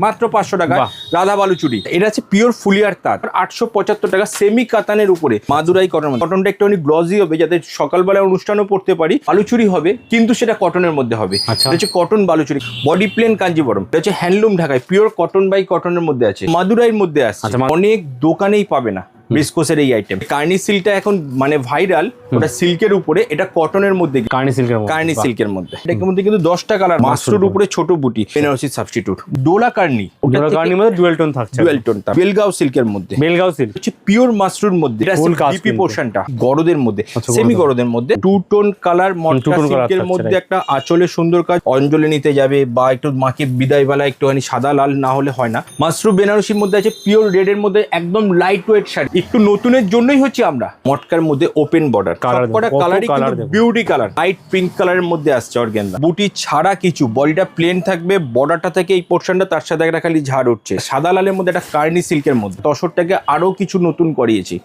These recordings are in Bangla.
মাত্র পাঁচশো টাকা রাধা বালুচুরি এটা হচ্ছে পিওর ফুলিয়ার তার। আটশো পঁচাত্তর টাকা সেমি কাতানের উপরে মাদুরাই কটন কটনটা একটু অনেক গ্লজি হবে যাতে সকালবেলা অনুষ্ঠানও পড়তে পারি। বালুচুরি হবে কিন্তু সেটা কটনের মধ্যে হবে। আচ্ছা। হচ্ছে cotton Baluchari body plain Kanjivaram. এটা হচ্ছে হ্যান্ডলুম ঢাকায়। পিওর কটন বাই কটনের মধ্যে আছে। মাদুরাইয়ের মধ্যে আছে। আচ্ছা, অনেক দোকানেই পাবে না। বিস্কোসের এই আইটেম কার্নি সিল্কটা এখন মানে ভাইরাল ওটা সিল্কের উপরে এটা কটনের মধ্যে কার্নি সিল্কের মধ্যে কার্নি সিল্কের মধ্যে। এটার মধ্যে কিন্তু দশটা কালার মাস্টার উপরে। ছোট বুটি বেনারসি সাবস্টিটিউট ডোলা কার্নি ডোরা কার্নির মধ্যে ডুয়েল টোন থাকছে। ডুয়েল টোনটা বেলগাঁও সিল্কের মধ্যে। বেলগাঁও সিল্ক হচ্ছে পিওর মাশরুর মধ্যে এটা ডিপি কিন্তু। পোর্শনটা গরদের মধ্যে আচ্ছা, সেমি গরদের। গরদের মধ্যে। টু টোন কালার two-tone সিল্কের মধ্যে একটা আঁচলে সুন্দর কাজ অঞ্জলি নিতে যাবে বা একটু মাকে বিদায় বেলা একটুখানি সাদা লাল না হলে হয় না। মাশরু বেনারসির মধ্যে আছে পিওর রেড এর মধ্যে একদম লাইট ওয়েট শাড়ি একটু নতুনের জন্যই হচ্ছে আমরা। মটকার মধ্যে ওপেন বর্ডার কত কালারই। বিউটি কালার লাইট পিঙ্ক কালারের মধ্যে আসছে অর্গেন্দা বুটি ছাড়া কিছু বডিটা প্লেন থাকবে বর্ডারটা থেকে এই পোর্শনটা তার সাথে একটা খালি ঝাড় উঠছে। সাদা লালের মধ্যে একটা কার্নি সিল্কের মধ্যে। তসরটাকে আরও কিছু নতুন করিয়েছি।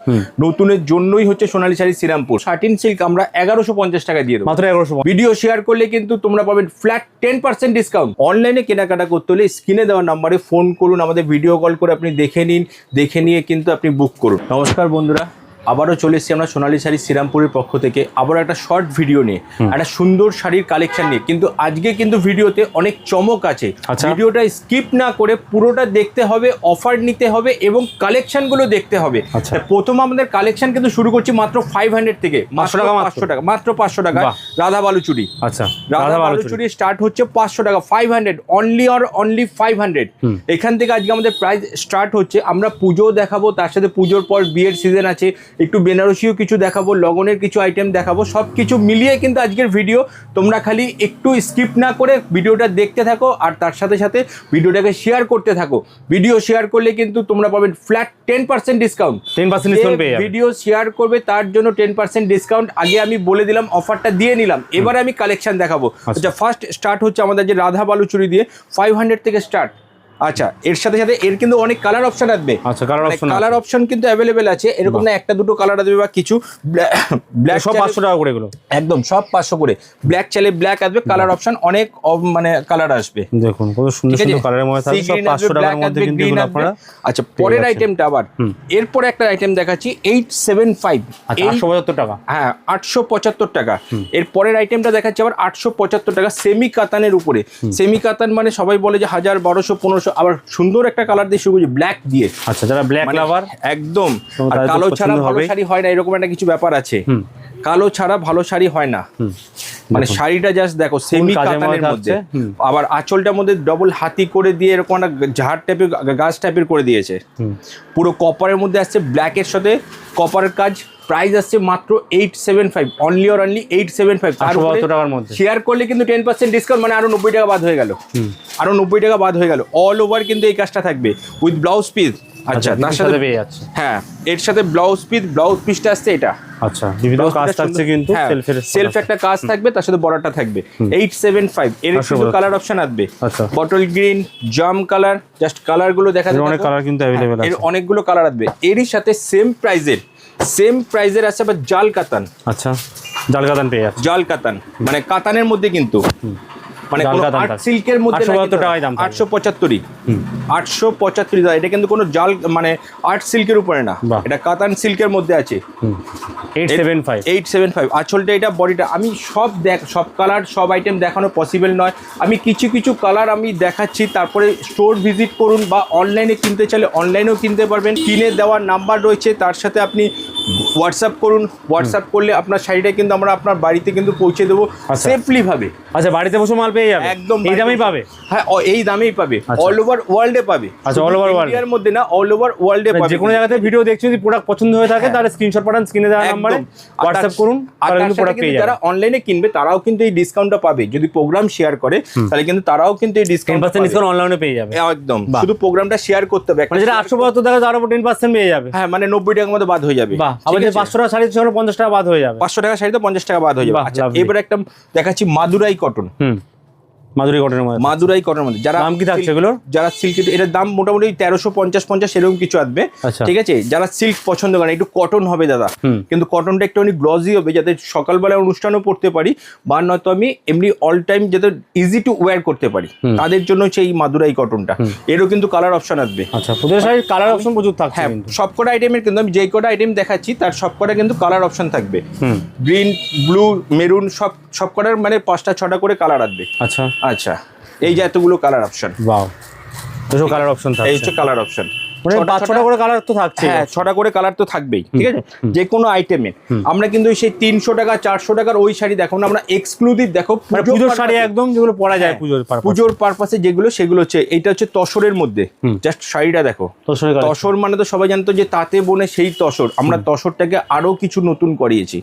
নতুনের জন্যই হচ্ছে সোনালী শাড়ি শ্রীরামপুর। শার্টিন সিল্ক আমরা এগারোশো পঞ্চাশ টাকা দিয়ে দেবো। মাত্র এগারোশো ভিডিও শেয়ার করলে কিন্তু তোমরা পাবেন ফ্ল্যাট টেন পার্সেন্ট ডিসকাউন্ট অনলাইনে কেনাকাটা করতে হলে স্ক্রিনে দেওয়া নাম্বারে ফোন করুন আমাদের ভিডিও কল করে আপনি দেখে নিন। দেখে নিয়ে কিন্তু আপনি বুক করুন। নমস্কার বন্ধুরা। আবারও চলে এসেছি আমরা সোনালি শাড়ি শ্রীরামপুরের পক্ষ থেকে। আবার একটা শর্ট ভিডিও নিয়ে একটা সুন্দর শাড়ির কালেকশন নিয়ে। কিন্তু আজকে কিন্তু ভিডিওতে অনেক চমক আছে। আচ্ছা। ভিডিওটা স্কিপ না করে পুরোটা দেখতে হবে অফার নিতে হবে এবং কালেকশনগুলো দেখতে হবে। আচ্ছা। প্রথম আমাদের কালেকশন কিন্তু শুরু করছি মাত্র ফাইভ হান্ড্রেড থেকে। মাত্র টাকা পাঁচশো টাকা মাত্র পাঁচশো টাকা। রাধা বালুচুরি। আচ্ছা। রাধা বালুচুরি। স্টার্ট হচ্ছে পাঁচশো টাকা five hundred only or only five hundred এখান থেকে আজকে আমাদের প্রাইস স্টার্ট হচ্ছে। আমরা পুজো দেখাবো তার সাথে পুজোর পর বিয়ের সিজন আছে। একটু বেনারসিও কিছু দেখাবো লগনের কিছু আইটেম দেখাবো সব কিছু মিলিয়ে কিন্তু আজকের ভিডিও তোমরা খালি একটু স্কিপ না করে ভিডিওটা দেখতে থাকো আর তার সাথে সাথে ভিডিওটাকে শেয়ার করতে থাকো। ভিডিও শেয়ার করলে কিন্তু তোমরা পাবেন flat ten percent discount ten percent discount video share করবে তার জন্য টেন পার্সেন্ট ডিসকাউন্ট আগে আমি বলে দিলাম অফারটা দিয়ে নিলাম। এবারে আমি কালেকশন দেখাবো। আচ্ছা। ফার্স্ট স্টার্ট হচ্ছে আমাদের যে রাধা বালুচুরি দিয়ে ফাইভ হান্ড্রেড থেকে স্টার্ট আচ্ছা এর সাথে সাথে এর কিন্তু অনেক কালার অপশন আসবে। আচ্ছা কালার অপশন কালার অপশন কিন্তু অ্যাভেলেবেল আছে। এরকম না একটা দুটো কালার আসবে বা কিছু। ব্ল্যাক সব পাঁচশো টাকা করে এগুলো। একদম সব পাঁচশো করে। ব্ল্যাক চাইলে ব্ল্যাক আসবে কালার অপশন অনেক মানে কালার আসবে। দেখুন কত সুন্দর সুন্দর কালারের মধ্যে থাকছে সব পাঁচশো টাকার মধ্যে কিন্তু এগুলো আপনারা আচ্ছা পরের আইটেমটা আবার। এরপরে একটা আইটেম দেখাচ্ছি এইট সেভেন ফাইভ আটশো পঁচাত্তর টাকা। হ্যাঁ আটশো পঁচাত্তর টাকা। এর পরের আইটেমটা দেখাচ্ছি আবার আটশো পঁচাত্তর টাকা সেমি কাতানের উপরে। সেমি কাতান মানে সবাই বলে যে হাজার বারোশো পনেরোশো। আবার সুন্দর একটা কালার দিয়ে শুরু ব্ল্যাক দিয়ে। আচ্ছা যারা ব্ল্যাক মানে লাভার একদম। আর কালো ছাড়া ভালো শাড়ি হয় না এরকম একটা কিছু ব্যাপার আছে। কালো ছাড়া ভালো শাড়ি হয় না। মানে শাড়িটা জাস্ট দেখো সেমি কাতানের মধ্যে। আবার আঁচলটার মধ্যে ডবল হাতি করে দিয়ে এরকম একটা ঝাড় টাইপের গাছ টাইপের করে দিয়েছে। পুরো কপারের মধ্যে আসছে ব্ল্যাকের সাথে কপারের কাজ। প্রাইস আসছে মাত্র eight seven five only or only eight seven five টাকার মধ্যে। শেয়ার করলে কিন্তু টেন পার্সেন্ট ডিসকাউন্ট মানে আরও নব্বই টাকা বাদ হয়ে গেল। আরও নব্বই টাকা বাদ হয়ে গেল। অল ওভার কিন্তু এই কাজটা থাকবে। উইথ ব্লাউজ পিস আচ্ছা তার সাথে পেয়ে যাচ্ছে। হ্যাঁ এর সাথে ব্লাউজ পিস ব্লাউজ পিসটা আসছে এটা। আচ্ছা বিভিন্ন কাজ থাকছে কিন্তু সেলফের সেলফ একটা কাজ থাকবে তার সাথে বড়টা থাকবে। এইট সেভেন ফাইভ এর আচ্ছা, কিছু কালার অপশন আসবে। আচ্ছা। বটল গ্রিন জাম কালার জাস্ট কালারগুলো দেখা যাচ্ছে অনেক কালার কিন্তু এর অনেকগুলো কালার আসবে। এরই সাথে সেম প্রাইজের সেম প্রাইজের আছে আবার জাল কাতান। আচ্ছা জাল কাতান পেয়ে জাল কাতান মানে কাতানের মধ্যে কিন্তু। মানে আর্ট সিল্কের মধ্যে 875 টাকায় দাম থাকবে। আটশো পঁচাত্তরই। আটশো পঁচাত্তরই এটা কিন্তু কোনো জাল মানে আর্ট সিল্কের উপরে না। এটা কাতান সিল্কের মধ্যে আছে। Eight seven five eight seven five আসলটা এটা বডিটা আমি সব দেখ সব কালার সব আইটেম দেখানো পসিবল নয়। আমি কিছু কিছু কালার আমি দেখাচ্ছি তারপরে স্টোর ভিজিট করুন বা অনলাইনে কিনতে চাইলে অনলাইনেও কিনতে পারবেন। কিনে দেওয়ার নাম্বার রয়েছে তার সাথে আপনি হোয়াটসঅ্যাপ করুন হোয়াটসঅ্যাপ করলে আপনার শাড়িটা কিন্তু আমরা আপনার বাড়িতে কিন্তু পৌঁছে দেবো আচ্ছা। সেফলি ভাবে আচ্ছা বাড়িতে বসে মাল পেয়ে যাবে? একদম এই দামেই পাবে? হ্যাঁ এই দামেই পাবে। আচ্ছা। অল ওভার ওয়ার্ল্ডে পাবে। আচ্ছা, over world। ইন্ডিয়ার মধ্যে না অল ওভার ওয়ার্ল্ডে পাবে। যে কোনো জায়গাতে ভিডিও দেখছি যদি প্রোডাক্ট পছন্দ হয়ে থাকে তাহলে স্ক্রিনশট পাঠান স্ক্রিনে দেওয়া নাম্বারে হোয়াটসঅ্যাপ করুন আর কিন্তু প্রোডাক্ট পেয়ে কিন্তু যারা অনলাইনে কিনবে তারাও কিন্তু এই ডিসকাউন্টটা পাবে। যদি প্রোগ্রাম শেয়ার করে তাহলে কিন্তু তারাও কিন্তু এই ডিসকাউন্ট পার্সেন্ট ডিসকাউন্ট অনলাইনে পেয়ে যাবে। একদম। শুধু প্রোগ্রামটা শেয়ার করতে হবে। একটা মানে যেটা share আটশো বাহাত্তর টাকা তার উপর টেন পার্সেন্ট পেয়ে যাবে। হ্যাঁ মানে নব্বই টাকার মধ্যে বাদ হয়ে যাবে। বাহ। যে পাঁচশো টাকা শাড়ি পঞ্চাশ টাকা বাদ হয়ে যাবে। পাঁচশো টাকা শাড়িতে পঞ্চাশ টাকা বাদ হয়ে যাবে। আচ্ছা এবার একটা দেখাচ্ছি মাদুরাই কটন হুম। মাধুরী কটনের মধ্যে। মাদুরাই কটনের মধ্যে। যারা দাম কি থাকছে এগুলোর? যারা সিল্ক এটার দাম মোটামুটি তেরোশো পঞ্চাশ পঞ্চাশ এরকম কিছু আসবে। আচ্ছা। ঠিক আছে? যারা সিল্ক পছন্দ করেন একটু কটন হবে দাদা। কিন্তু কটনটা একটুখানি গ্লজি হবে যাতে সকালবেলা অনুষ্ঠানও পড়তে পারি বা নয়তো আমি এমনি অল টাইম যাতে ইজি টু ওয়্যার করতে পারি। তাদের জন্য এই মাদুরাই কটনটা এরও কিন্তু কালার অপশন আসবে। আচ্ছা শাড়ির কালার অপশন প্রচুর থাকছে হ্যাঁ কিন্তু। সব কটা আইটেমের কিন্তু আমি যেই কটা আইটেম দেখাচ্ছি তার সব কটা কিন্তু কালার অপশন থাকবে। গ্রিন ব্লু মেরুন সব সব কটার মানে পাঁচটা ছটা করে কালার আসবে। আচ্ছা। আচ্ছা এই যে এতগুলো কালার অপশন বাহ দুটো কালার অপশন এই থাকছে। হচ্ছে কালার অপশন ছটা করে কালার তো থাকছে হ্যাঁ ছটা করে কালার তো থাকবেই ঠিক আছে? যে কোনো আইটেমে আমরা কিন্তু সেই তিনশো টাকা চারশো টাকার ওই শাড়ি দেখো না আমরা এক্সক্লুসিভ দেখো মানে পুজোর শাড়ি একদম যেগুলো পরা যায় হ্যাঁ, পুজোর পুজোর পারপাসে যেগুলো সেগুলো হচ্ছে এইটা হচ্ছে তসরের মধ্যে। জাস্ট শাড়িটা দেখো। তসর মানে তো সবাই জানতো যে তাতে বনে সেই তসর। আমরা তসরটাকে আরও কিছু নতুন করিয়েছি।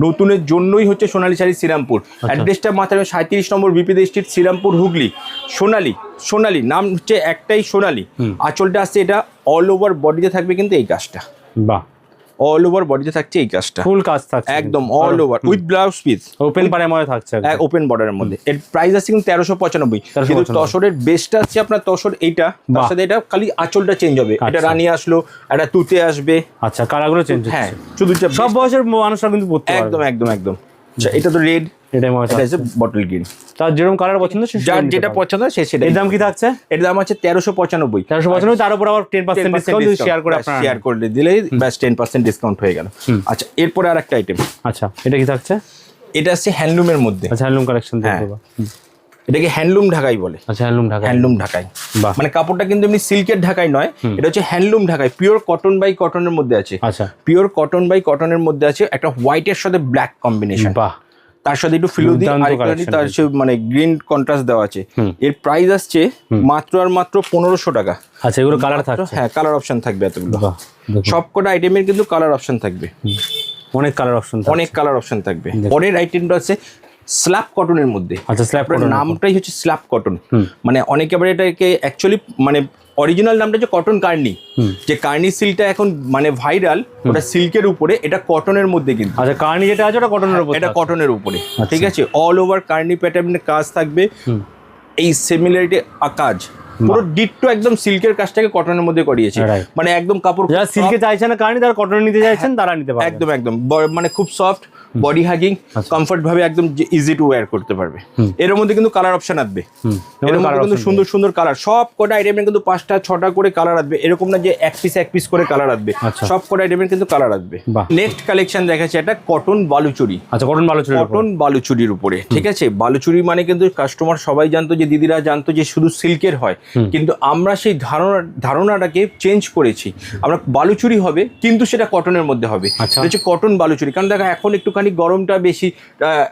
নতুনের জন্যই হচ্ছে সোনালী শাড়ি শ্রীরামপুর। আচ্ছা। অ্যাড্রেসটা মাথায় সাঁত্রিশ নম্বর বিপিদে স্ট্রিট শ্রীরামপুর হুগলি। সোনালী সোনালী নাম হচ্ছে একটাই সোনালি। আঁচলটা আসছে এটা অল ওভার বডিতে থাকবে কিন্তু এই কাজটা। বাহ। অল ওভার বডিতে থাকছে এই কাজটা। ফুল কাজ থাকছে একদম all over with blouse piece open পারে মধ্যে থাকছে। ওপেন বর্ডারের মধ্যে। এর প্রাইস আছে কিন্তু তেরোশো পঁচানব্বই। কিন্তু তসরের বেস্টটা আছে আপনার তসর এইটা। তার সাথে এটা খালি আঁচলটা চেঞ্জ হবে। এটা আচ্ছা। রানী আসলো একটা তুতে আসবে। আচ্ছা কালারগুলো চেঞ্জ হ্যাঁ শুধু সব বয়সের মানুষরা কিন্তু পড়তে একদম একদম একদম। আচ্ছা এটা তো রেড এটাই মনে এটা থাকছে হচ্ছে বটল গ্রিন তার যেরকম কালার পছন্দ যার যেটা পছন্দ সে সেটা এর দাম কি থাকছে? এর দাম আছে তেরোশো পঁচানব্বই। তেরোশো পঁচানব্বই তার উপর আবার টেন পার্সেন্ট ডিসকাউন্ট শেয়ার করে আপনারা শেয়ার করে দিলেই ব্যাস টেন পার্সেন্ট ডিসকাউন্ট হয়ে গেল। আচ্ছা এরপরে আর একটা আইটেম আচ্ছা এটা কি থাকছে? এটা আছে হ্যান্ডলুমের মধ্যে। আচ্ছা হ্যান্ডলুম কালেকশন। দেখব এটাকে হ্যান্ডলুম ঢাকাই বলে। আচ্ছা হ্যান্ডলুম হ্যান্ডলুম ঢাকাই। মানে কাপড়টা কিন্তু এমনি সিল্কের ঢাকাই নয় এটা হচ্ছে হ্যান্ডলুম ঢাকাই। পিওর কটন বাই কটনের মধ্যে আছে। আচ্ছা। পিওর কটন বাই কটনের মধ্যে আছে একটা হোয়াইটের সাথে ব্ল্যাক কম্বিনেশন বাহ। তার সাথে একটু ফিলোদি দুর্দান্ত আর একটু collection তার সে মানে গ্রিন কন্ট্রাস্ট দেওয়া আছে। এর প্রাইস আসছে মাত্র আর মাত্র পনেরোশো টাকা। আচ্ছা এগুলো কালার থাকছে? হ্যাঁ কালার অপশন থাকবে এতগুলো। সবকটা দেখুন। সব কটা আইটেমের কিন্তু কালার অপশন থাকবে। অনেক কালার অপশন অনেক কালার অপশন থাকবে। পরের আইটেমটা আছে স্ল্যাব কটনের মধ্যে। আচ্ছা স্ল্যাব আপনার নামটাই হচ্ছে স্ল্যাব কটন মানে অনেকে আবার এটাকে অ্যাকচুয়ালি মানে অরিজিনাল নামটা হচ্ছে কটন কার্নি যে কার্নি সিল্কটা এখন মানে ভাইরাল ওটা সিল্কের উপরে এটা কটনের মধ্যে কিন্তু। আচ্ছা কার্নি যেটা আছে ওটা কটনের উপর এটা কটনের উপরে ঠিক আছে? অল ওভার কার্নি প্যাটার্নের কাজ থাকবে। এই সিমিলারিটি কাজ। পুরো ডিটটো একদম সিল্কের কাজটাকে কটনের মধ্যে করিয়েছে। মানে একদম কাপড় যারা সিল্কে চাইছে না কার্নি তারা কটন নিতে চাইছেন তারা নিতে পারবে। একদম একদম। মানে খুব সফট বডি হাগিং আচ্ছা। কমফর্ট ভাবে একদম ইজি টু ওয়্যার করতে পারবে। এর মধ্যে কিন্তু কালার অপশন আসবে। এর মধ্যে কিন্তু সুন্দর সুন্দর কালার সব কটা আইটেমের কিন্তু পাঁচটা ছটা করে কালার আসবে। এরকম না যে এক পিস এক পিস করে কালার আসবে। আচ্ছা। সব কটা আইটেমের কিন্তু কালার আসবে। নেক্সট কালেকশন দেখাচ্ছে একটা কটন বালুচুরি। আচ্ছা কটন বালুচুরি কটন বালুচুরির উপরে ঠিক আছে? বালুচুরি মানে কিন্তু কাস্টমার সবাই জানতো যে দিদিরা জানতো যে শুধু সিল্কের হয়। কিন্তু আমরা সেই ধারণা ধারণাটাকে চেঞ্জ করেছি। আমরা বালুচুরি হবে কিন্তু সেটা কটনের মধ্যে হবে। আচ্ছা। এটা হচ্ছে কটন বালুচুরি। কারণ দেখো এখন একটুখানি গরমটা বেশি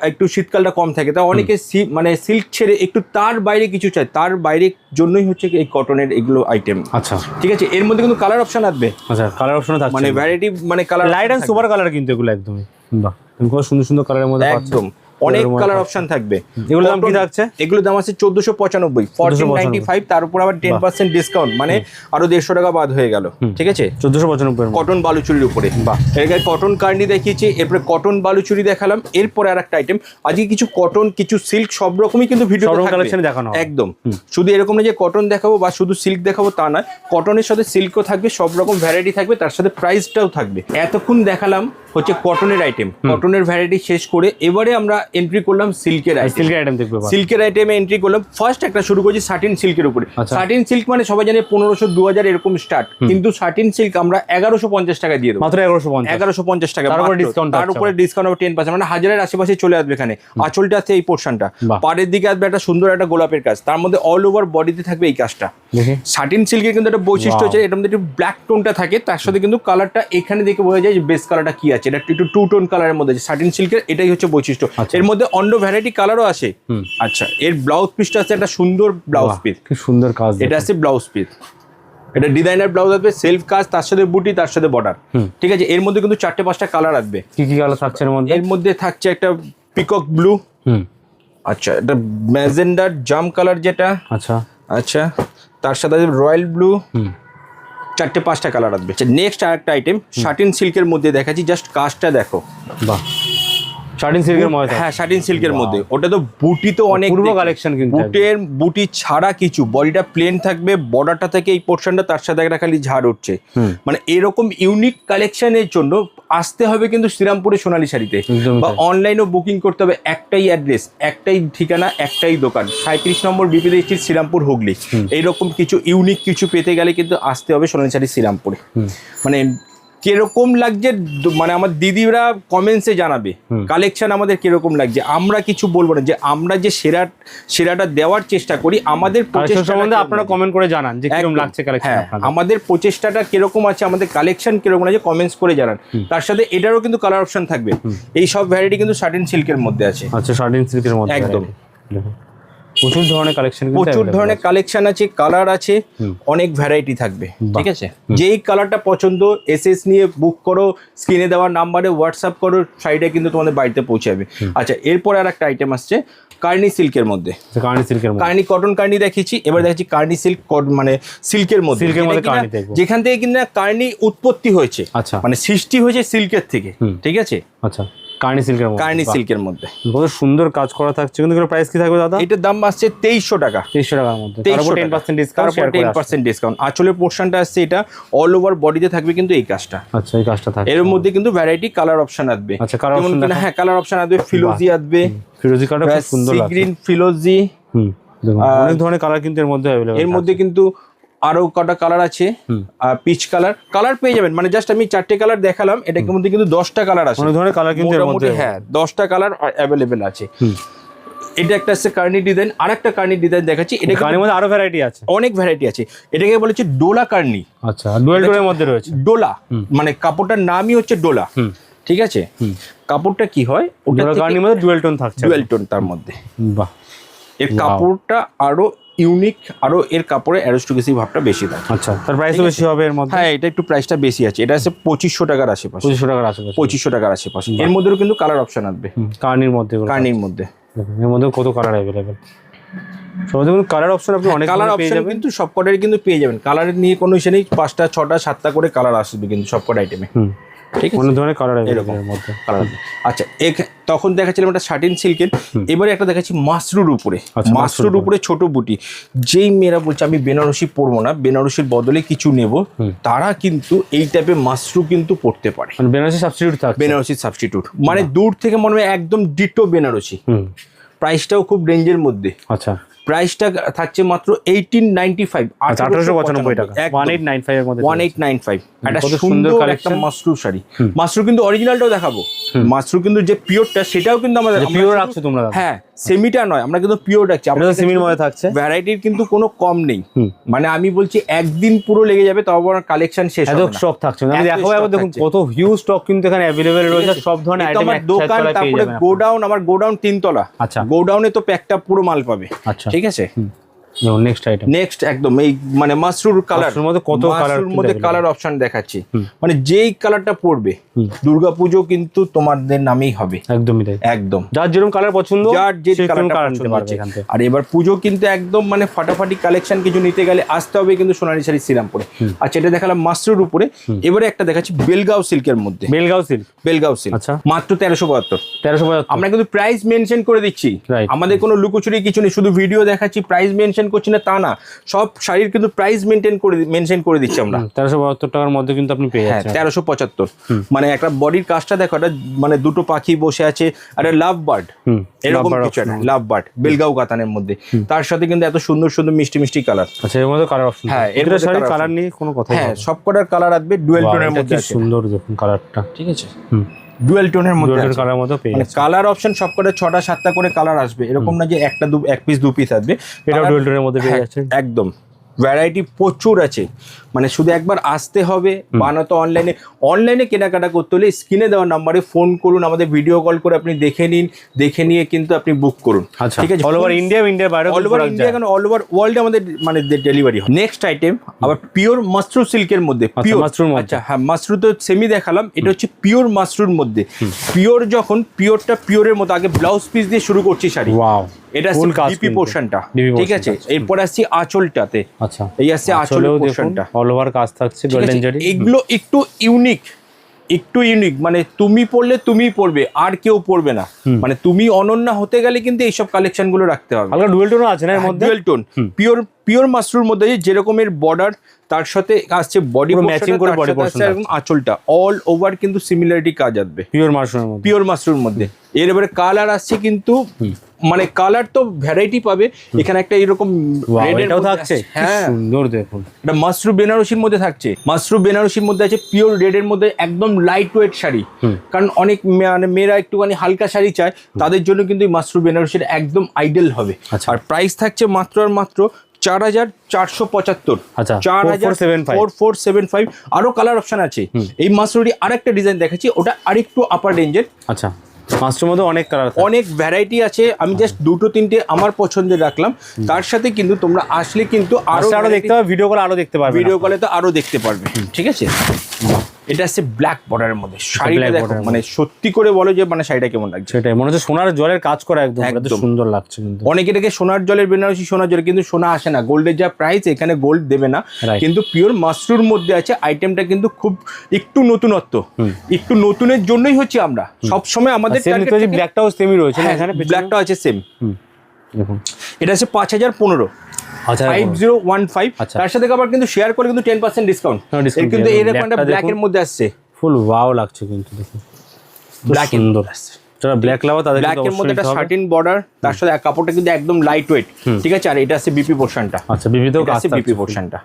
একটু শীতকালটা কম থাকে। তা অনেকে মানে সিল্ক ছেড়ে একটু তার বাইরে কিছু চায় তার বাইরে জন্যই হচ্ছে এই কটনের এগুলো আইটেম আচ্ছা। ঠিক আছে এর মধ্যে কিন্তু কালার অপশন আসবে আচ্ছা কালার অপশন থাকছে। মানে ভ্যারাইটি মানে colour light and super colour কিন্তু এগুলো একদমই। বাহ খুব সুন্দর সুন্দর কালারের মধ্যে একদম। অনেক কালার অপশন থাকবে। এগুলো দাম কি থাকছে? এগুলোর দাম আছে চোদ্দশো পঁচানব্বই ফোরটিন নাইনটি ফাইভ তার উপর আবার টেন পার্সেন্ট ডিসকাউন্ট মানে আরও দেড়শো টাকা বাদ হয়ে গেল। ঠিক আছে? চোদ্দশো পঁচানব্বই কটন বালুচুরির উপরে। বাহ। এর কটন কার্নি দেখিয়েছি এরপরে কটন বালুচুরি দেখালাম এরপরে আর একটা আইটেম আজকে কিছু কটন কিছু সিল্ক সব রকমই কিন্তু ভিডিও এ দেখানো একদম। শুধু এরকম না যে কটন দেখাবো বা শুধু সিল্ক দেখাবো তা নয় কটনের সাথে সিল্কও থাকবে সব রকম ভ্যারাইটি থাকবে তার সাথে প্রাইসটাও থাকবে। এতক্ষণ দেখালাম হচ্ছে কটনের আইটেম কটনের ভ্যারাইটি শেষ করে এবারে আমরা এন্ট্রি করলাম সিল্কের আইটেম সিল্কের আইটেম দেখবে। সিল্কের আইটেমে এন্ট্রি করলাম। ফার্স্ট একটা শুরু করছি সাটিন সিল্কের উপরে। আচ্ছা। সাটিন সিল্ক মানে সবাই জানে পনেরোশো দু হাজার এরকম স্টার্ট কিন্তু সাটিন সিল্ক আমরা এগারোশো পঞ্চাশ টাকা দিয়ে দেবো। মাত্র এগারোশো এগারোশো পঞ্চাশ টাকা তার উপরে মাত্র। discount তার উপরে ডিসকাউন্ট হবে টেন পার্সেন্ট মানে হাজারের আশেপাশে চলে আসবে এখানে। আঁচলটা আছে এই পোর্শনটা। পাড়ের দিকে আসবে একটা সুন্দর একটা গোলাপের কাজ। তার মধ্যে অল ওভার বডিতে থাকবে এই কাজটা। সাটিন সিল্কের কিন্তু একটা বৈশিষ্ট্য. হচ্ছে এটার মধ্যে একটু ব্ল্যাক টোনটা থাকে। তার সাথে কিন্তু কালারটা এখানে দেখে বোঝা যায় যে বেস কালারটা কি আছে। এটা একটু টু টোন কালারের মধ্যে সাটিন সিল্কের এটাই হচ্ছে বৈশিষ্ট্য। আচ্ছা। এর মধ্যে অন্য ভ্যারাইটি কালারও আছে। আচ্ছা এর ব্লাউজ পিসটা আছে একটা সুন্দর ব্লাউজ পিস কি সুন্দর কাজ এটা আছে ব্লাউজ পিস এটা ডিজাইনার ব্লাউজ আসবে সেলফ কাজ তার সাথে বুটি তার সাথে বর্ডার ঠিক আছে এর মধ্যে কিন্তু চারটে পাঁচটা কালার আসবে। কি কি কালার থাকছে এর মধ্যে? এর মধ্যে থাকছে একটা পিকক ব্লু হুম। আচ্ছা এটা ম্যাজেন্ডার জাম কালার যেটা। আচ্ছা। আচ্ছা তার সাথে আছে রয়্যাল ব্লু হুম। চারটে পাঁচটা কালার আসবে। নেক্সট আর একটা আইটেম শার্টিন সিল্কের মধ্যে দেখাচ্ছি জাস্ট কাজটা দেখো। বাহ। শার্টিন সিল্কের মধ্যে হ্যাঁ শাটিন সিল্কের মধ্যে। ওটা তো বুটি তো অনেক পূর্ব কালেকশন কিন্তু বুটের বুটি ছাড়া কিছু বডিটা প্লেন থাকবে বর্ডারটা থেকে এই পোর্শনটা তার সাথে একটা খালি ঝাড় উঠছে। মানে এরকম ইউনিক কালেকশনের জন্য আসতে হবে কিন্তু শ্রীরামপুরে সোনালী শাড়িতে। বা। অনলাইনেও বুকিং করতে হবে একটাই অ্যাড্রেস একটাই ঠিকানা একটাই দোকান। সাঁত্রিশ নম্বর বিপিদি স্ট্রিট শ্রীরামপুর হুগলি। এইরকম কিছু ইউনিক কিছু পেতে গেলে কিন্তু আসতে হবে সোনালী শাড়ি শ্রীরামপুরে। মানে কীরকম লাগছে? মানে আমার দিদিরা কমেন্টসে জানাবে। কালেকশন আমাদের কীরকম লাগছে? আমরা কিছু বলব না। যে আমরা যে সেরা সেরাটা দেওয়ার চেষ্টা করি আমাদের সম্বন্ধে আপনারা কমেন্ট করে জানান যে কীরকম লাগছে কালেকশন হ্যাঁ আমাদের প্রচেষ্টাটা কীরকম আছে আমাদের কালেকশন কীরকম আছে কমেন্টস করে জানান। তার সাথে এটারও কিন্তু কালার অপশন থাকবে। এই সব ভ্যারাইটি কিন্তু শার্টিন সিল্কের মধ্যে আছে। আচ্ছা শার্টিন সিল্কের মধ্যে একদম। প্রচুর ধরনের কালেকশন প্রচুর ধরনের কালেকশন আছে কালার আছে অনেক ভ্যারাইটি থাকবে ঠিক আছে? যেই কালারটা পছন্দ এসএস নিয়ে বুক করো স্ক্রিনে দেওয়ার নাম্বারে হোয়াটসঅ্যাপ করো শাড়িটা কিন্তু তোমাদের বাড়িতে পৌঁছাবে আচ্ছা এরপর আর একটা আইটেম আসছে কার্নি সিল্কের মধ্যে। কার্নি সিল্কের কার্নি কটন কার্নি দেখিয়েছি এবার দেখাচ্ছি কার্নি সিল্ক মানে সিল্কের মধ্যে। সিল্কের মধ্যে কার্নি। যেখান থেকে কিনা কার্নি উৎপত্তি হয়েছে আচ্ছা। মানে সৃষ্টি হয়েছে সিল্কের থেকে ঠিক আছে? আচ্ছা। কার্নি সিল্কের মধ্যে। কার্নি সিল্কের মধ্যে। কত সুন্দর কাজ করা থাকছে। কিন্তু প্রাইস কি থাকবে দাদা? এটার দাম আসছে তেইশশো টাকা। তেইশশো টাকার মধ্যে। তার তেইশশো উপর টেন পার্সেন্ট ডিসকাউন্ট তারপর টেন পার্সেন্ট ডিসকাউন্ট আঁচলের পোর্শনটা আসছে। এটা অল ওভার বডিতে থাকবে কিন্তু এই কাজটা। আচ্ছা এই কাজটা থাকে এর মধ্যে কিন্তু ভ্যারাইটি কালার অপশন আসবে। আচ্ছা, যেমন option হ্যাঁ কালার অপশন আসবে ফিলোজি আসবে। ফিরোজি কালারটা খুব সুন্দর লাগছে। গ্রিন ফিলোজি হুম অনেক ধরনের কালার কিন্তু এর মধ্যে এর মধ্যে কিন্তু আরও কটা কালার আছে। পিচ কালার কালার পেয়ে যাবেন মানে জাস্ট আমি চারটে কালার দেখালাম এটার মধ্যে কিন্তু দশটা কালার আছে। অনেক ধরনের কালার কিন্তু এর মোটামুটি মধ্যে। হ্যাঁ দশটা কালার অ্যাভেলেবেল আছে। এটা একটা আছে কার্নি ডিজাইন আর একটা কার্নি ডিজাইন দেখাচ্ছি এটা কার্নির মধ্যে আরও ভ্যারাইটি আছে। অনেক ভ্যারাইটি আছে। এটাকে বলেছে ডোলা কার্নি আচ্ছা ডুয়েল টোনের মধ্যে রয়েছে। ডোলা মানে কাপড়টার নামই হচ্ছে ডোলা ঠিক আছে? কাপড়টা কি হয়? ওটা ডুয়েল কার্নির মধ্যে ডুয়েল টোন থাকছে। ডুয়েল টোন তার মধ্যে। বাহ। এর কাপড়টা আরও ইউনিক আরও এর কাপড়ে অ্যারোস্টোকেসি ভাবটা বেশি থাকে। আচ্ছা তার প্রাইসও বেশি হবে এর মধ্যে? হ্যাঁ এটা একটু প্রাইসটা বেশি আছে। এটা আছে পঁচিশশো টাকার আশেপাশে। পঁচিশশো টাকার আশেপাশে। পঁচিশশো টাকার আশেপাশে। এর মধ্যেও কিন্তু কালার অপশন আসবে। কার্নির মধ্যে কার্নির মধ্যে। এর মধ্যে কত কালার অ্যাভেলেবেল কালার অপশন আপনি অনেক কালার কালার অপশন কিন্তু সব কিন্তু পেয়ে যাবেন। কালারের নিয়ে কোনো ইসে নেই পাঁচটা ছটা সাতটা করে কালার আসবে কিন্তু সব কটা আইটেমে ঠিক আছে? ধরনের কালার এরকম। মধ্যে। কালার আচ্ছা তখন দেখাচ্ছিলাম একটা শার্টিন সিল্কের এবারে একটা দেখাচ্ছি মাসরুর উপরে। আচ্ছা, মাসরুর উপরে। ছোট বুটি। যেই মেয়েরা বলছে আমি বেনারসি পরবো না বেনারসির বদলে কিছু নেব তারা কিন্তু এই টাইপের মাসরু কিন্তু পড়তে পারে। মানে বেনারসি সাবস্টিটিউট থাকছে। বেনারসি সাবস্টিটিউট মানে দূর থেকে মনে হয় একদম ডিটো বেনারসি। প্রাইসটাও খুব রেঞ্জের মধ্যে। আচ্ছা। প্রাইসটা থাকছে মাত্র এইটিন নাইনটি ফাইভ আঠারোশো পঁচানব্বই টাকা। ওয়ান এইট নাইন ফাইভ এর মধ্যে ওয়ান এইট নাইন ফাইভ একটা সুন্দর একটা। মাসরু শাড়ি। মাসরু কিন্তু অরিজিনালটাও দেখাবো। মাসরু কিন্তু যে পিওরটা সেটাও কিন্তু আমাদের পিওর রাখছো তোমরা হ্যাঁ সেমিটা নয় আমরা কিন্তু পিওর রাখছি আমরা সেমির মধ্যে থাকছে। ভ্যারাইটির কিন্তু কোনো কম নেই। মানে আমি বলছি একদিন পুরো লেগে যাবে তবে আমার কালেকশন শেষ হবে স্টক থাকছে আমি দেখো দেখাবো দেখুন কত হিউজ স্টক কিন্তু এখানে अवेलेबल রয়েছে সব ধরনের আইটেম আমার দোকান তারপরে গোডাউন আমার গোডাউন তিনতলা। আচ্ছা। গোডাউনে তো প্যাকটা পুরো মাল পাবে। আচ্ছা। ঠিক আছে? নেক্সট আইটেম নেক্সট একদম এই মানে মাসরুর কালার মধ্যে কত colour মধ্যে কালার অপশন দেখাচ্ছি। মানে যেই কালারটা পড়বে দুর্গাপুজো কিন্তু তোমাদের নামেই হবে। একদমই তাই। একদম। যার যেরকম কালার পছন্দ যার যে কালারটা পছন্দ হচ্ছে। আর এবার পুজো কিন্তু একদম মানে ফাটাফাটি কালেকশন কিছু নিতে গেলে আসতে হবে কিন্তু সোনালী শাড়ি শ্রীরামপুরে। আচ্ছা এটা দেখালাম মাসরুর উপরে। এবারে একটা দেখাচ্ছি বেলগাঁও সিল্কের মধ্যে। বেলগাঁও সিল্ক বেলগাঁও সিল্ক আচ্ছা। মাত্র তেরোশো বাহাত্তর। তেরোশো পঁচাত্তর আমরা কিন্তু প্রাইস মেনশন করে দিচ্ছি। আমাদের কোনো লুকোচুরি কিছু নেই শুধু ভিডিও দেখাচ্ছি প্রাইস মেনশন করছি না তা না। সব শাড়ির কিন্তু প্রাইস মেনটেন করে মেনশন করে দিচ্ছি আমরা। তেরোশো বাহাত্তর টাকার মধ্যে কিন্তু আপনি পেয়ে হ্যাঁ যাচ্ছেন। তেরোশো পঁচাত্তর। মানে একটা বডির কাজটা দেখো একটা মানে দুটো পাখি বসে আছে আর লাভ বার্ড হুম এরকম কিছু একটা লাভ বার্ড বেলগাঁও কাতানের মধ্যে। তার সাথে কিন্তু এত সুন্দর সুন্দর মিষ্টি মিষ্টি কালার আচ্ছা এর মধ্যে কালার অপশন হ্যাঁ, এর শাড়ি কালার। নিয়ে কোনো কথা হ্যাঁ সব কটার কালার আসবে ডুয়েল টোনের মধ্যে সুন্দর দেখুন কালারটা ঠিক আছে। হুম। ডুয়েল টোনের মধ্যে। কালার মতো পেয়ে মানে কালার অপশন সব করে ছটা সাতটা করে কালার আসবে। এরকম না যে একটা দু এক পিস দু পিস আসবে। এটা ডুয়েল টোনের মধ্যে পেয়ে হ্যাঁ, যাচ্ছে। একদম। ভ্যারাইটি প্রচুর আছে। মানে শুধু একবার আসতে হবে বানাতো অনলাইনে অনলাইনে কেনাকাটা করতে হলে স্ক্রিনে দেওয়া নাম্বারে ফোন করুন আমাদের ভিডিও কল করে আপনি দেখে নিন দেখে নিয়ে কিন্তু আপনি বুক করুন। আচ্ছা ঠিক আছে? অল ওভার ইন্ডিয়া ইন্ডিয়ার বাইরে অল ওভার ইন্ডিয়া কেন? অল ওভার ওয়ার্ল্ডে আমাদের মানে ডেলিভারি হয়। নেক্সট আইটেম আবার পিওর মাশরু সিল্কের মধ্যে আচ্ছা, পিওর মাশরুম আচ্ছা হ্যাঁ মাশরু তো সেমি দেখালাম এটা হচ্ছে পিওর মাশরুর মধ্যে। পিওর যখন পিওরটা পিওরের মতো আগে ব্লাউজ পিস দিয়ে শুরু করছি শাড়ি। ওয়াও এটা ডিপি পোর্শনটা ঠিক আছে? এরপর আসছি আঁচলটাতে। আচ্ছা এই আসছে আঁচলের পোর্শনটা অল ওভার কাজ থাকছে গোল্ডেন জারি এগুলো একটু ইউনিক একটু ইউনিক মানে তুমি পড়লে তুমিই পড়বে আর কেউ পড়বে না। মানে তুমি অনন্যা হতে গেলে কিন্তু এইসব কালেকশনগুলো রাখতে হবে। হালকা ডুয়েল টোনও আছে না এর মধ্যে? ডুয়েল টোন পিওর পিওর মাশরুর মধ্যে যেরকমের বর্ডার তার সাথে আসছে বডি matching করে portion একদম আঁচলটা। অল ওভার কিন্তু সিমিলারিটি কাজ আসবে পিওর মাশরুমের মধ্যে। পিওর মাশরুর মধ্যে। এর এবারে কালার আসছে কিন্তু মানে কালার তো ভ্যারাইটি পাবে। এখানে একটা এরকম মধ্যে থাকছে? হ্যাঁ। সুন্দর দেখুন। এটা মাশরু বেনারসির মধ্যে থাকছে। মাশরুম বেনারসির মধ্যে আছে পিওর রেড এর মধ্যে একদম লাইট ওয়েট শাড়ি। কারণ অনেক মানে মেয়েরা একটুখানি হালকা শাড়ি চায় তাদের জন্য কিন্তু এই মাশরু বেনারসির একদম আইডেল হবে। আচ্ছা। আর প্রাইস থাকছে মাত্র আর মাত্র চার হাজার চারশো পঁচাত্তর। আচ্ছা, চার হাজার 4475 ফোর ফোর সেভেন ফাইভ আরও কালার অপশন আছে। এই মাশরুরি আরেকটা ডিজাইন দেখাচ্ছি ওটা আরেকটু আপার রেঞ্জের আচ্ছা। মাশরুমের মধ্যে অনেক কালার অনেক ভ্যারাইটি আছে। আমি জাস্ট দুটো তিনটে আমার পছন্দের রাখলাম। তার সাথে কিন্তু তোমরা আসলে কিন্তু আরও আরও আরও দেখতে পাবে ভিডিও কল আরও দেখতে পারবে ভিডিও কলে তো আরও দেখতে পারবে। ঠিক আছে? এটা আছে ব্ল্যাক বর্ডারের মধ্যে। শাড়িটা দেখো মানে সত্যি করে বলো যে মানে শাড়িটা কেমন লাগছে? সেটাই মনে হচ্ছে সোনার জলের কাজ করা একদম সুন্দর লাগছে কিন্তু। অনেকে এটাকে সোনার জলের বেনারসি সোনার জলে কিন্তু সোনা আসে না। গোল্ডের যা প্রাইস এখানে গোল্ড দেবে না। কিন্তু পিওর মাশরুর মধ্যে আছে আইটেমটা কিন্তু খুব একটু নতুনত্ব। একটু নতুনের জন্যই হচ্ছে আমরা। সব সময় আমাদের ব্ল্যাকটাও সেমই রয়েছে হ্যাঁ এখানে ব্ল্যাকটা আছে সেম দেখুন। এটা আছে পাঁচ হাজার পনেরো। Five zero one five. তার সাথে আবার কিন্তু শেয়ার করে কিন্তু টেন পার্সেন্ট ডিসকাউন্ট কিন্তু দিয়ে এরকম দেবো। একটা Black টা ব্ল্যাকের মধ্যে আসছে। ফুল ওয়াও লাগছে কিন্তু দেখুন। ব্ল্যাক সুন্দর। যারা ব্ল্যাক লাভার তাদের ব্ল্যাকের মধ্যে একটা শার্টিন বর্ডার তার সাথে কাপড়টা কিন্তু একদম লাইট ওয়েট ঠিক আছে? আর এটা আছে বিপি পোর্শনটা আচ্ছা এটা আছে বিপি বিপি পোর্শনটা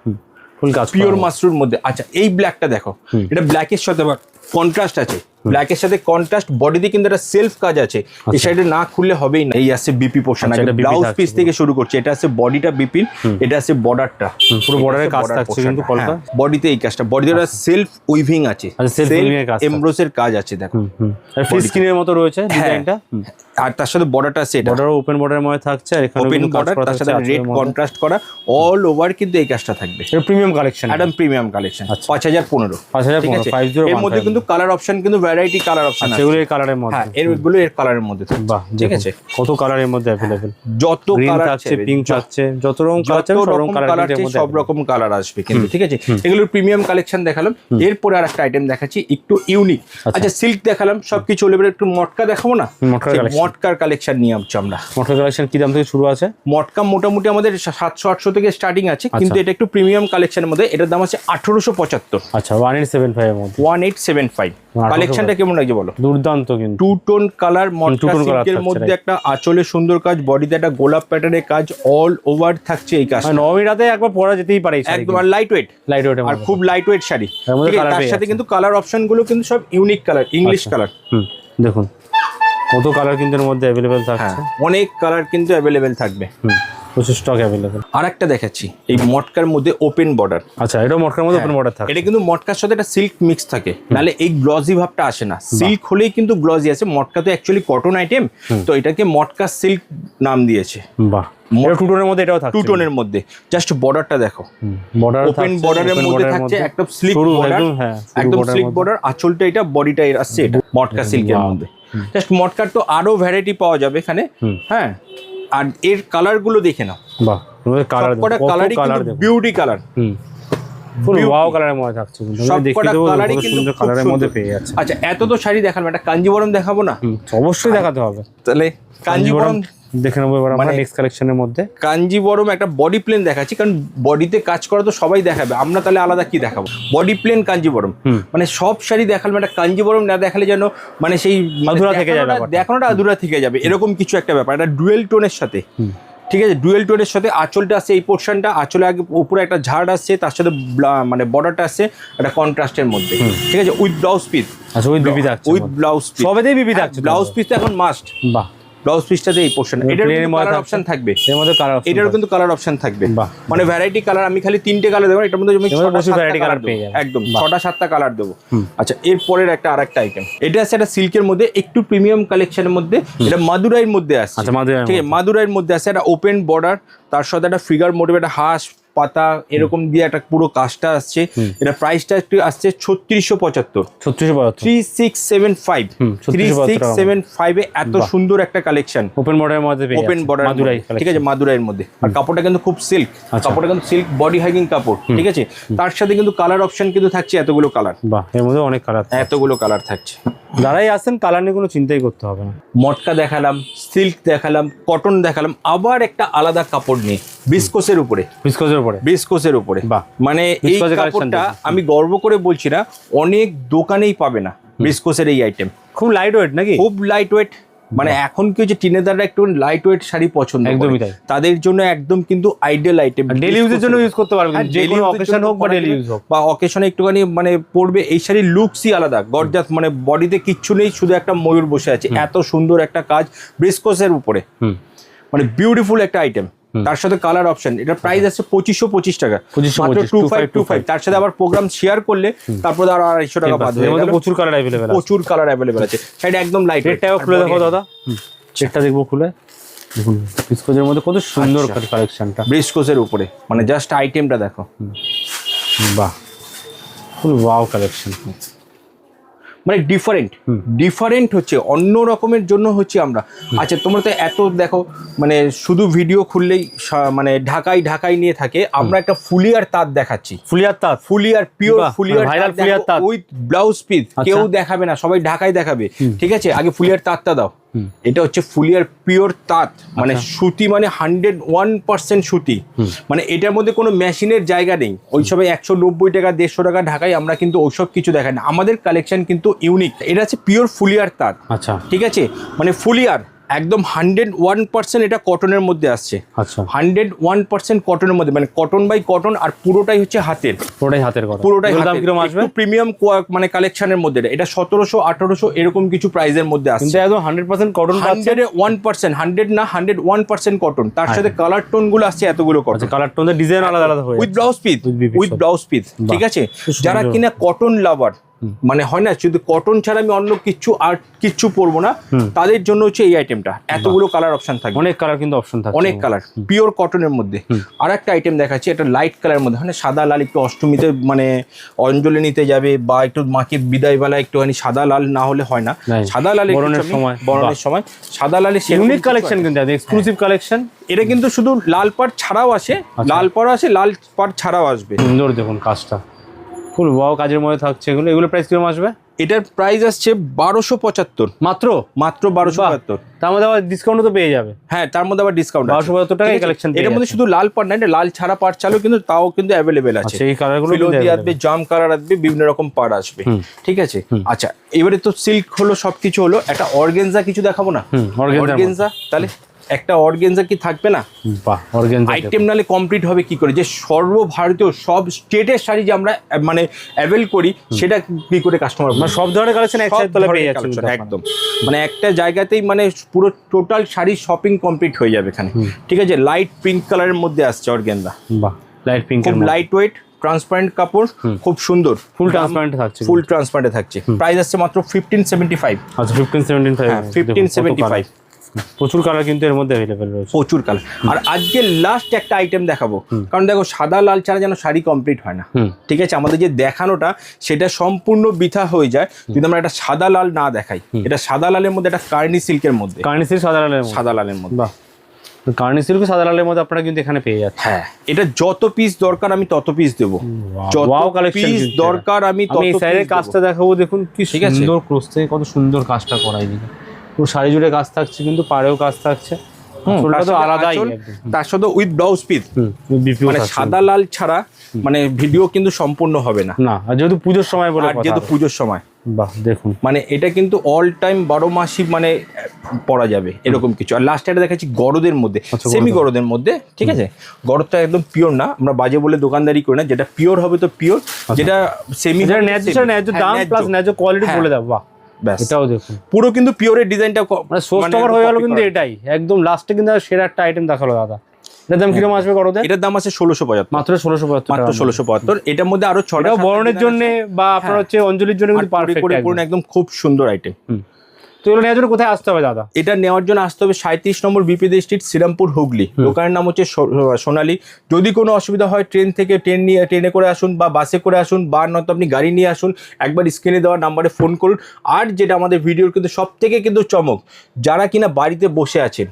ফুল কাজ পিওর। মাশরুর মধ্যে। আচ্ছা এই ব্ল্যাকটা দেখো। এটা ব্ল্যাকের সাথে কন্ট্রাস্ট আছে। ব্ল্যাকের সাথে কন্ট্রাস্ট বডিতে কিন্তু একটা সেলফ কাজ আছে। এই সাইডে না খুললে হবেই না। এই আছে বিপি পোর্শন আচ্ছা, আছে ব্লাউজ পিস থেকে শুরু করছে। এটা আছে বডিটা বিপিন এটা আছে বর্ডারটা পুরো এর কাজ থাকছে কিন্তু কলকা। বডিতে এই কাজটা। বডিতে একটা সেলফ উইভিং আছে। আচ্ছা, weaving এর কাজ এমব্রোসের কাজ আছে দেখো। ফ্রি স্ক্রিনের মতো রয়েছে হ্যাঁ। ডিজাইনটা আর তার সাথে বর্ডারটা আছে এটা। বর্ডার ওপেন বর্ডারের মধ্যে থাকছে আর এখানে ওপেন বর্ডার তার সাথে রেড কন্ট্রাস্ট করা অল ওভার কিন্তু এই কাজটা থাকবে। এটা প্রিমিয়াম কালেকশন অ্যাডাম প্রিমিয়াম কালেকশন আচ্ছা। পাঁচ হাজার পনেরো। 5015, ঠিক 5015 এর মধ্যে কিন্তু কালার অপশন কিন্তু ভ্যারাইটি কালার অপশন আছে। সেগুলো এই কালারের মধ্যে। হ্যাঁ এরগুলো এর কালারের মধ্যে। বাহ ঠিক আছে আছে? কত কালারের মধ্যে অ্যাভেলেবেল যত কালার থাকছে পিঙ্ক থাকছে যত রকম কালার চাই সব রকম কালার মধ্যে সব রকম কালার আসবে কিন্তু ঠিক আছে? এগুলোর প্রিমিয়াম কালেকশন দেখালাম। এরপরে আর একটা আইটেম দেখাচ্ছি একটু ইউনিক আচ্ছা। সিল্ক দেখালাম সবকিছু হলে একটু মটকা দেখাবো না? মটকার কালেকশন নিয়ে আসছি আমরা। মোটর কালেকশন কি দাম থেকে শুরু আছে? মটকা মোটামুটি আমাদের সাতশো আটশো থেকে স্টার্টিং আছে আচ্ছা। কিন্তু এটা একটু প্রিমিয়াম কালেকশনের মধ্যে এটার দাম আছে আঠারোশো পঁচাত্তর। আচ্ছা ওয়ান এইট সেভেন ফাইভ এর মধ্যে। ওয়ান এইট সেভেন ফাইভ কালেকশনটা কেমন লাগছে বলো? দুর্দান্ত কিন্তু। টু টোন কালার মটকা two-tone colour সিল্কের থাকছে, মধ্যে একটা আঁচলে সুন্দর কাজ বডিতে একটা গোলাপ প্যাটার্নের কাজ অল ওভার থাকছে এই কাজ আর নবমী রাতে একবার পরা যেতেই পারে একদম আর লাইট ওয়েট লাইট ওয়েট আর খুব লাইট ওয়েট শাড়ি তার সাথে কিন্তু কালার অপশনগুলো কিন্তু সব ইউনিক কালার ইংলিশ। কালার হুম দেখুন কত কালার কিন্তু এর মধ্যে অ্যাভেলেবেল হ্যাঁ থাকছে অনেক কালার কিন্তু অ্যাভেলেবেল থাকবে। হুম। প্রচুর স্টক অ্যাভেলেবেল আর একটা দেখাচ্ছি এই মটকার মধ্যে ওপেন বর্ডার আচ্ছা এটা মটকার মধ্যে ওপেন বর্ডার থাকে। এটা কিন্তু মটকার সাথে একটা সিল্ক মিক্স থাকে। নালে এই গ্লজি ভাবটা আসে না। সিল্ক হলেই কিন্তু গ্লজি আছে মটকা তো অ্যাকচুয়ালি কটন আইটেম তো এটাকে মটকা সিল্ক নাম দিয়েছে। বাহ। মধ্যে এটাও থাকছে। টুটোনের মধ্যে। জাস্ট বর্ডারটা দেখো। বর্ডার ওপেন বর্ডারের মধ্যে থাকছে একটা স্লিক বর্ডার একদম হ্যাঁ একদম স্লিক বর্ডার আঁচলটা এটা বডিটা এর আসছে এটা মটকা সিল্কের মধ্যে। জাস্ট মটকার তো আরও ভ্যারাইটি পাওয়া যাবে এখানে। হ্যাঁ। আর এর কালারগুলো দেখে নাও। বাহ কালার কালারই কালার কিন্তু বিউটি কালার হুম। ওয়াও কালারের মধ্যে থাকছে সবকটা কালারই কিন্তু কালারের মধ্যে পেয়ে যাচ্ছে। আচ্ছা এত তো শাড়ি দেখালাম একটা কাঞ্জিবরম দেখাবো না? অবশ্যই দেখাতে হবে। তাহলে কাঞ্জিবরম দেখে নেব এবার আমরা মানে- নেক্সট কালেকশনের মধ্যে। কাঞ্জিবরম একটা বডি প্লেন দেখাচ্ছি কারণ বডিতে কাজ করা তো সবাই দেখাবে। আমরা তাহলে আলাদা কি দেখাবো? বডি প্লেন কাঞ্জিবরম মানে সব শাড়ি দেখালাম একটা কাঞ্জিবরম না দেখালে যেন মানে সেই মানে আধুরা থেকে যাবে দেখানোটা- আধুরা থেকে যাবে। এরকম কিছু একটা ব্যাপার। একটা ডুয়েল টোনের সাথে। ঠিক আছে? ডুয়েল টোনের সাথে আঁচলটা আসছে এই পোর্শনটা আঁচলে আগে উপরে একটা ঝাড় আসছে তার সাথে মানে বর্ডারটা আসছে একটা কন্ট্রাস্টের মধ্যে। ঠিক আছে? উইথ ব্লাউজ পিস আচ্ছা ওই বিবি থাকছে উইথ ব্লাউজ পিস সবেতেই বিবি থাকছে ব্লাউজ পিস তো এখন মাস্ট বাহ। ব্লাউজ পিসটাতে এই পোর্শন এটার কালার অপশন থাকবে। এর মধ্যে কালার এটারও কিন্তু কালার অপশন থাকবে। মানে ভ্যারাইটি কালার আমি খালি তিনটে কালার দেবো এটার মধ্যে আমি colour দেবো। পেয়ে যাবে। একদম ছটা সাতটা কালার দেবো। আচ্ছা এরপরের একটা আরেকটা আইটেম এটা আছে একটা সিল্কের মধ্যে একটু প্রিমিয়াম কালেকশনের মধ্যে এটা মাদুরাইয়ের মধ্যে আসছে। আচ্ছা, ঠিক আছে মাদুরাইয়ের মধ্যে আছে একটা ওপেন বর্ডার তার সাথে একটা ফিগার মোটিভ একটা হাঁস পাতা এরকম দিয়ে একটা পুরো কাজটা আসছে। এটা প্রাইসটা একটু আসছে ছত্রিশশো পঁচাত্তর। ছত্রিশশো পঁচাত্তর। Three six seven five three six seven ফাইভে এত সুন্দর একটা কালেকশন ওপেন বর্ডারের মধ্যে ওপেন বর্ডার মাদুরাই ঠিক আছে মাদুরাইয়ের মধ্যে। আর কাপড়টা কিন্তু খুব সিল্ক আচ্ছা। কাপড়টা কিন্তু সিল্ক বডি হাইকিং কাপড়। ঠিক আছে? তার সাথে কিন্তু কালার অপশন কিন্তু থাকছে এতগুলো কালার বাহ এর মধ্যে অনেক কালার এতগুলো কালার থাকছে। যারাই আসেন কালার নিয়ে কোনো চিন্তাই করতে হবে না। মটকা দেখালাম সিল্ক দেখালাম কটন দেখালাম আবার একটা আলাদা কাপড় নিয়ে। বিস্কোসের উপরে। বিস্কোজের উপরে। বিস্কোসের উপরে। মানে এই কাপড়টা আমি গর্ব করে বলছি না অনেক দোকানেই পাবে না বিস্কোসের এই আইটেম খুব লাইট ওয়েট নাকি? খুব লাইট ওয়েট মানে এখন কি হচ্ছে টিনেদাররা একটু লাইট ওয়েট শাড়ি পছন্দ করে। একদমই তাই। তাদের জন্য একদম কিন্তু আইডিয়াল আইটেম ডেলি ইউজের জন্য ইউজ করতে পারবেন। হ্যাঁ, যে কোনো অকেশন হোক বা ডেলি ইউজ হোক। বা অকেশনে একটুখানি মানে পড়বে এই শাড়ির লুকসই আলাদা। গরজাত মানে বডিতে কিচ্ছু নেই শুধু একটা ময়ূর বসে আছে। এত সুন্দর একটা কাজ ব্রিস্কোসের উপরে। মানে বিউটিফুল একটা আইটেম তার সাথে কালার অপশন এটা প্রাইস আছে পঁচিশশো পঁচিশ টাকা। 2525, টু ফাইভ টু ফাইভ তার সাথে আবার প্রোগ্রাম শেয়ার করলে তারপর আরও আড়াইশো টাকা বাদ হয়ে। প্রচুর কালার অ্যাভেলেবেল প্রচুর কালার অ্যাভেলেবেল আছে। শাড়িটা একদম লাইট রেটটাও খুলে দেখো দাদা। রেটটা দেখব খুলে। দেখুন বিস্কোজের মধ্যে কত সুন্দর আচ্ছা। কালেকশনটা ব্রিস্কোসের উপরে। মানে জাস্ট আইটেমটা দেখো। বাহ। ফুল ওয়াও কালেকশন মানে ডিফারেন্ট ডিফারেন্ট হচ্ছে অন্য রকমের জন্য হচ্ছে আমরা। আচ্ছা তোমরা তো এত দেখো মানে শুধু ভিডিও খুললেই মানে ঢাকাই ঢাকাই নিয়ে থাকে আমরা একটা ফুলিয়ার তাঁত দেখাচ্ছি। ফুলিয়ার তাঁত? ফুলিয়ার পিওর ফুলিয়ার ভাইরাল ফুলিয়ার তাঁত। With blouse piece. কেউ দেখাবে না সবাই ঢাকায় দেখাবে। ঠিক আছে? আগে ফুলিয়ার তাঁতটা দাও। এটা হচ্ছে ফুলিয়ার পিওর তাঁত মানে আচ্ছা। সুতি মানে হান্ড্রেড ওয়ান পার্সেন্ট সুতি। মানে এটার মধ্যে কোনো মেশিনের জায়গা নেই। ওই সবে একশো নব্বই টাকা দেড়শো টাকা ঢাকায় আমরা কিন্তু ওইসব কিছু দেখাই না। আমাদের কালেকশন কিন্তু ইউনিক। এটা হচ্ছে পিওর ফুলিয়ার তাঁত। আচ্ছা। ঠিক আছে? মানে ফুলিয়ার একদম হান্ড্রেড ওয়ান পার্সেন্ট এটা কটনের মধ্যে আসছে। আচ্ছা। হান্ড্রেড ওয়ান পার্সেন্ট কটনের মধ্যে মানে কটন বাই কটন আর পুরোটাই হচ্ছে হাতের। পুরোটাই হাতের পুরোটাই কীরকম আসবে? প্রিমিয়াম মানে কালেকশনের মধ্যে এটা। সতেরোশো আঠারোশো এরকম কিছু প্রাইজের মধ্যে আসছে। একদম hundred percent cotton hundred one percent hundred না হান্ড্রেড ওয়ান পার্সেন্ট কটন তার সাথে কালার টোনগুলো আসছে এতগুলো কটন আচ্ছা কালার টোনের ডিজাইন আলাদা আলাদা হয়ে with blouse piece with blouse piece ঠিক আছে? যারা কিনা কটন লাভার মানে হয় না শুধু কটন ছাড়া আমি অন্য কিছু আর কিচ্ছু পরবো না তাদের জন্য হচ্ছে এই আইটেমটা এতগুলো কালার অপশন থাকে অনেক কালার কিন্তু অপশন থাকে অনেক কালার পিওর কটনের মধ্যে। আর একটা আইটেম দেখাচ্ছি একটা লাইট কালারের মধ্যে। মানে সাদা লাল একটু অষ্টমীতে মানে অঞ্জলি নিতে যাবে বা একটু মাকে বিদায় বেলা একটুখানি সাদা লাল না হলে হয় না। সাদা লাল বরণের সময়। বরণের সময়। সাদা লালে ইউনিক কালেকশন কিন্তু এক্সক্লুসিভ কালেকশন এটা কিন্তু শুধু লাল পাড় ছাড়াও আসে আচ্ছা। লাল পাড় আসে লাল পাড় ছাড়াও আসবে। সুন্দর দেখুন কাজটা। ফুল ওয়াও কাজের মধ্যে থাকছে এগুলো। এগুলো প্রাইস কীরকম আসবে? এটার প্রাইস আসছে বারোশো পঁচাত্তর। মাত্র? মাত্র বারোশো। পঁচাত্তর। তার মধ্যে আবার ডিসকাউন্টও তো পেয়ে যাবে। হ্যাঁ তার মধ্যে আবার ডিসকাউন্ট বারোশো পঁচাত্তর টাকা কালেকশন এটার মধ্যে শুধু লাল পাড় না এটা লাল ছাড়া পাড় চালু কিন্তু তাও কিন্তু অ্যাভেলেবেল আছে। আচ্ছা এই কালারগুলো ফিলোজি আসবে জাম কালার আসবে বিভিন্ন রকম পাড় আসবে। ঠিক আছে? আচ্ছা এবারে তো সিল্ক হলো সবকিছু হলো। একটা অর্গেনজা কিছু দেখাবো না? অর্গেনজা তাহলে একটা অর্গেনজা কি থাকবে না? বাহ অর্গানজা আইটেম নালে কমপ্লিট হবে কি করে? যে সর্বভারতীয় সব স্টেটের শাড়ি যে আমরা মানে অ্যাভেল করি সেটা কি করে কাস্টমার মানে সব ধরনের কালেকশন তলে পেয়ে যাচ্ছে একদম। মানে একটা জায়গাতেই মানে পুরো টোটাল শাড়ি শপিং কমপ্লিট হয়ে যাবে এখানে। ঠিক আছে? লাইট পিঙ্ক কালারের মধ্যে আসছে অর্গেন্দা আপনার। বাহ লাইট পিঙ্ক খুব লাইট ওয়েট ট্রান্সপারেন্ট কাপড় খুব সুন্দর। ফুল ট্রান্সপারেন্ট থাকছে ফুল ট্রান্সপারেন্টে থাকছে। প্রাইস আসছে মাত্র ফিফটিন সেভেন্টি ফাইভ আচ্ছা fifteen seventeen five fifteen seventy five প্রচুর কালার কিন্তু এর মধ্যে অ্যাভেলেবেল রয়েছে। প্রচুর কালার আর আজকে লাস্ট একটা আইটেম দেখাবো। কারণ দেখো সাদা লাল ছাড়া যেন শাড়ি কমপ্লিট হয় না। ঠিক আছে? আমাদের যে দেখানোটা সেটা সম্পূর্ণ বৃথা হয়ে যায়। যদি আমরা একটা সাদা লাল না দেখাই এটা সাদা লালের মধ্যে একটা কার্নি সিল্কের মধ্যে। কার্নিসির সাদা লালের মধ্যে। সাদা লালের মধ্যে। বাহ। কার্নিসির সাদা লালের মধ্যে আপনারা কিন্তু এখানে পেয়ে যাচ্ছেন। হ্যাঁ। এটা যত পিস দরকার আমি তত পিস দেবো। যত পিস দরকার আমি তত এই সাইডের কাজটা দেখাবো দেখুন কি। সুন্দর ক্রোস থেকে কত সুন্দর কাজটা করা এদিকে পুরো শাড়ি জুড়ে কাজ থাকছে কিন্তু পাড়েও কাজ থাকছে। তার তো সাথে উইথ ব্লাউজ পিস মানে সাদা লাল ছাড়া মানে ভিডিও কিন্তু সম্পূর্ণ হবে না। না যেহেতু পুজোর সময় বলে যেহেতু পুজোর সময়। বাহ দেখুন। মানে এটা কিন্তু অল টাইম বারো মাসই মানে পরা যাবে এরকম কিছু। আর লাস্ট এটা দেখাচ্ছি গরদের মধ্যে আচ্ছা, সেমি গরদের মধ্যে ঠিক আছে? গরদটা একদম পিওর না আমরা বাজে বলে দোকানদারি করি না যেটা পিওর হবে তো পিওর যেটা সেমি ন্যায্য ন্যায্য দাম প্লাস ন্যায্য কোয়ালিটি হ্যাঁ। বলে দাও বাহ। ব্যাস। এটাও দেখুন। পুরো কিন্তু পিওরের ডিজাইনটা মানে সোর্স কভার হয়ে গেল কিন্তু এটাই। একদম লাস্টে কিন্তু সেরা একটা আইটেম দেখাল দাদা। এটার দাম কীরকম আসবে করতে এটার দাম আছে ষোলোশো পঁচাত্তর। মাত্র ষোলোশো পঁচাত্তর মাত্র ষোলোশো পঁচাত্তর। এটার মধ্যে আরও ছটা বরণের জন্য বা আপনার হচ্ছে অঞ্জলির জন্য কিন্তু পারফেক্ট একদম। খুব সুন্দর আইটেম তো এগুলো নেওয়ার জন্য কোথায় আসতে হবে দাদা? এটা নেওয়ার জন্য আসতে হবে সাঁত্রিশ নম্বর বিপিদে স্ট্রিট শ্রীরামপুর হুগলি। দোকানের নাম হচ্ছে সোনালী। যদি কোনো অসুবিধা হয় ট্রেন থেকে ট্রেন নিয়ে ট্রেনে করে আসুন বা বাসে করে আসুন বা নয়তো আপনি গাড়ি নিয়ে আসুন একবার স্ক্রিনে দেওয়া নাম্বারে ফোন করুন। আর যেটা আমাদের ভিডিওর কিন্তু সব থেকে কিন্তু চমক যারা কিনা বাড়িতে বসে আছেন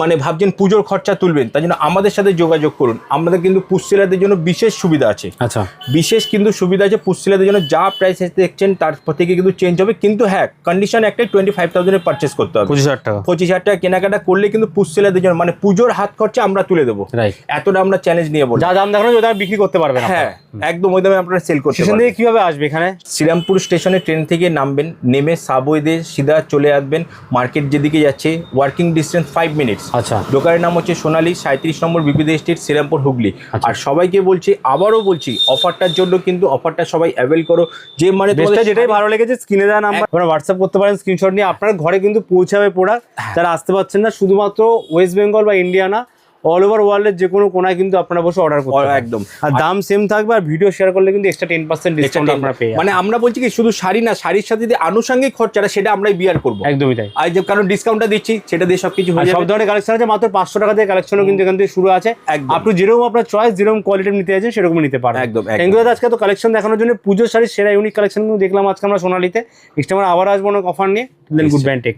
মানে ভাবছেন পুজোর খরচা তুলবেন তার জন্য আমাদের সাথে যোগাযোগ করুন। আমাদের কিন্তু পুষ্যিলাদের জন্য বিশেষ সুবিধা আছে। আচ্ছা। বিশেষ কিন্তু সুবিধা আছে পুষ্যিলাদের জন্য যা প্রাইস দেখছেন তার থেকে কিন্তু চেঞ্জ হবে। কিন্তু হ্যাঁ কন্ডিশন একটাই টোয়েন্টি ফাইভ থাউজেন্ডের পারচেস করতে হবে। পঁচিশ হাজার টাকা। পঁচিশ হাজার টাকা কেনাকাটা করলে কিন্তু পুষ্যিলাদের জন্য মানে পুজোর হাত খরচা আমরা তুলে দেবো। রাইট এতটা আমরা চ্যালেঞ্জ নিয়ে বলি যা দাম দেখানো ওটা বিক্রি করতে পারবেন হ্যাঁ একদম ওই দামে আপনারা সেল করতে পারবেন। থেকে কীভাবে আসবে এখানে? শ্রীরামপুর স্টেশনে ট্রেন থেকে নামবেন নেমে সাবওয়ে দিয়ে সিধা চলে আসবেন মার্কেট যেদিকে যাচ্ছে ওয়ার্কিং ডিস্টেন্স ফাইভ মিনিটস আচ্ছা। দোকানের নাম হচ্ছে সোনালী সাঁত্রিশ নম্বর বিপিদি স্ট্রিট শ্রীরামপুর হুগলি। আচ্ছা। আর সবাইকে বলছি আবারও বলছি অফারটার জন্য কিন্তু অফারটা সবাই অ্যাভেল করো। যে মানে যেটাই ভালো লেগেছে স্ক্রিনে দেওয়া নাম্বার আপনারা হোয়াটসঅ্যাপ করতে পারেন স্ক্রিনশট নিয়ে। আপনার ঘরে কিন্তু পৌঁছাবে পোড়া তারা আসতে পারছেন না শুধুমাত্র ওয়েস্ট বেঙ্গল বা ইন্ডিয়া না অল ওভার ওয়ার্ল্ডের যে কোনো কোনায় কিন্তু আপনারা বসে অর্ডার করতে পারেন। একদম। আর দাম সেম থাকবে আর ভিডিও শেয়ার করলে কিন্তু এক্সট্রা টেন পার্সেন্ট ডিসকাউন্ট আপনারা পেয়ে মানে আমরা বলছি কি শুধু শাড়ি না শাড়ির সাথে যে আনুষঙ্গিক খরচাটা সেটা আমরাই বিয়ার করব। একদমই তাই। আর যে কারণ ডিসকাউন্টটা দিচ্ছি সেটা দিয়ে সবকিছু হয়ে সব ধরনের কালেকশন আছে মাত্র পাঁচশো টাকা দিয়ে কালেকশনও কিন্তু এখান থেকে শুরু আছে। আপনি যেরকম আপনার চয়েস যেরকম কোয়ালিটি নিতে চাইছেন সেরকম নিতে পারেন। একদম। থ্যাংক আজকে তো কালেকশন দেখানোর জন্য পুজোর শাড়ির সেরা ইউনিক কালেকশন কিন্তু দেখলাম আজকে আমরা সোনালিতে। নেক্সট আমরা আবার আসব অনেক অফার নিয়ে। দেন গুড ব্যান্ড টেক